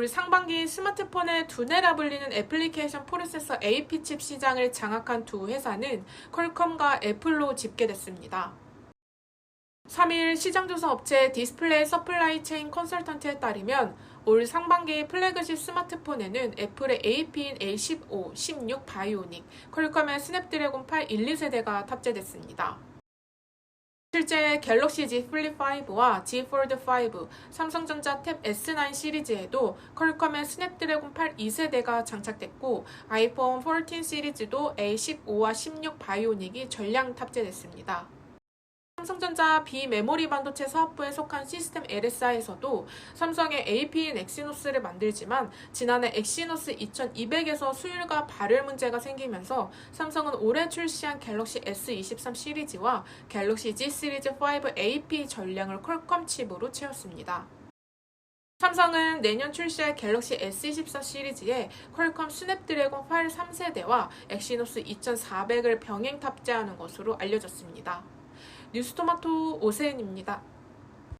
올 상반기 스마트폰의 두뇌라 불리는 애플리케이션 프로세서 AP 칩 시장을 장악한 두 회사는 퀄컴과 애플로 집계됐습니다. 3일 시장조사 업체 디스플레이 서플라이 체인 컨설턴트에 따르면 올 상반기 플래그십 스마트폰에는 애플의 AP인 A15, 16 바이오닉, 퀄컴의 스냅드래곤 8 1, 2세대가 탑재됐습니다. 실제 갤럭시 Z 플립 5와 Z 폴드 5, 삼성전자 탭 S9 시리즈에도 퀄컴의 스냅드래곤 8 2세대가 장착됐고 아이폰 14 시리즈도 A15와 16 바이오닉이 전량 탑재됐습니다. 삼성전자 비메모리 반도체 사업부에 속한 시스템 LSI에서도 삼성의 AP인 엑시노스를 만들지만 지난해 엑시노스 2200에서 수율과 발열 문제가 생기면서 삼성은 올해 출시한 갤럭시 S23 시리즈와 갤럭시 Z 시리즈 5 AP 전량을 퀄컴 칩으로 채웠습니다. 삼성은 내년 출시할 갤럭시 S24 시리즈에 퀄컴 스냅드래곤 8 3세대와 엑시노스 2400을 병행 탑재하는 것으로 알려졌습니다. 뉴스토마토 오세은입니다.